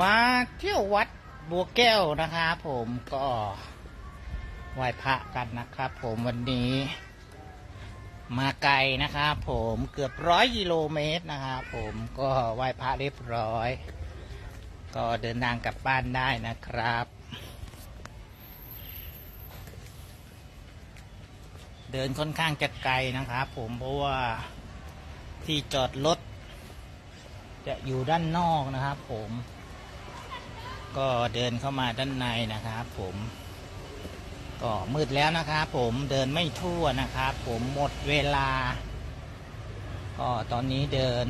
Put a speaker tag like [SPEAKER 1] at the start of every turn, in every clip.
[SPEAKER 1] มาเที่ยววัดบัวแก้วนะครับผมก็ไหว้พระกันนะครับผมวันนี้ มาไกลนะครับผมเกือบร้อยกิโลเมตรนะครับผมก็ไหว้พระเรียบร้อย ก็เดินทางกลับบ้านได้นะครับ เดินค่อนข้างจะไกลนะครับผมเพราะว่าที่จอดรถจะอยู่ด้านนอกนะครับผม ก็เดินเข้ามาด้านในนะครับผมก็มืดแล้วนะครับผมเดินไม่ทั่วนะครับผมหมดเวลา ก็ตอนนี้เดิน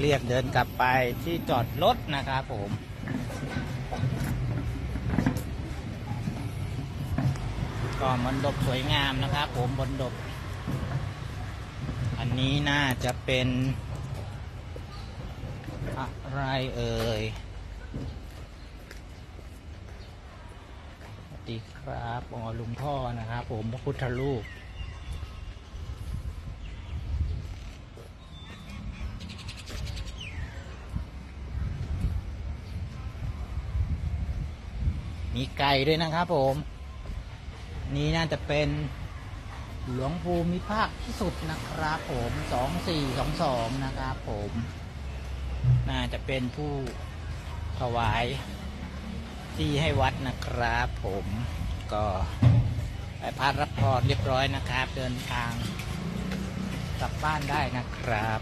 [SPEAKER 1] เรียกเดินกลับไปที่จอดรถนะครับผมก็มันดบสวยงามนะครับผมบนดบ อันนี้น่าจะเป็น อะไรเอ่ย สวัสดีครับอ๋อลุงพ่อนะครับผมพระพุทธรูปมีไก่ด้วยนะครับผม นี่น่าจะเป็นหลวงภูมิภาคที่สุดนะครับผมสองสี่สองสองนะครับผม น่าจะเป็นผู้ถวายที่ให้วัดนะครับผมก็ไปพัดรับพรเรียบร้อยนะครับ เดินทางกลับบ้านได้นะครับ